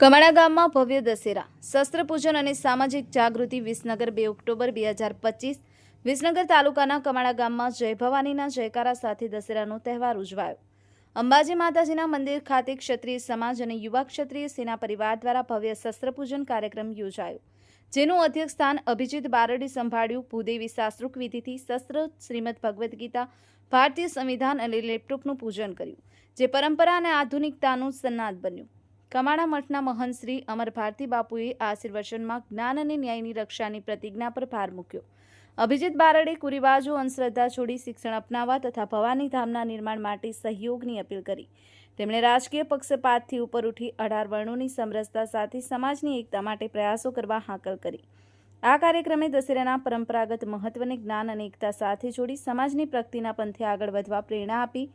કમાણા ગામમાં ભવ્ય દશેરા, શસ્ત્ર પૂજન અને સામાજિક જાગૃતિ વિસનગર બે ઓક્ટોબર બે હજાર પચીસ વિસનગર તાલુકાના કમાણા ગામમાં જય ભવાનીના જયકારા સાથે દશેરાનો તહેવાર ઉજવાયો. અંબાજી માતાજીના મંદિર ખાતે ક્ષત્રિય સમાજ અને યુવા ક્ષત્રિય સેના પરિવાર દ્વારા ભવ્ય શસ્ત્ર પૂજન કાર્યક્રમ યોજાયો. જેનું અધ્યક્ષ સ્થાન અભિજીત બારડી સંભાળ્યું. ભૂદેવી શાસ્ત્રુક વિધિથી શસ્ત્ર, શ્રીમદ ભગવદ્ ગીતા, ભારતીય સંવિધાન અને લેપટોપનું પૂજન કર્યું, જે પરંપરા અને આધુનિકતાનું સન્નાદ બન્યું. કમાણા મઠના મહંત શ્રી અમર ભારતી બાપુએ આશીર્વચનમાં જ્ઞાન અને ન્યાયની રક્ષાની પ્રતિજ્ઞા પર ભાર મૂક્યો. અભિજીત બારડે કુરિવાજો, અંધશ્રદ્ધા છોડી શિક્ષણ અપનાવવા તથા ભવાની ધામના નિર્માણ માટે સહયોગની અપીલ કરી. તેમણે રાજકીય પક્ષપાતથી ઉપર ઉઠી અઢાર વર્ણોની સમરસતા સાથે સમાજની એકતા માટે પ્રયાસો કરવા હાકલ કરી. આ કાર્યક્રમે દશેરાના પરંપરાગત મહત્વને જ્ઞાન અને એકતા સાથે જોડી સમાજની પ્રગતિના પંથે આગળ વધવા પ્રેરણા આપી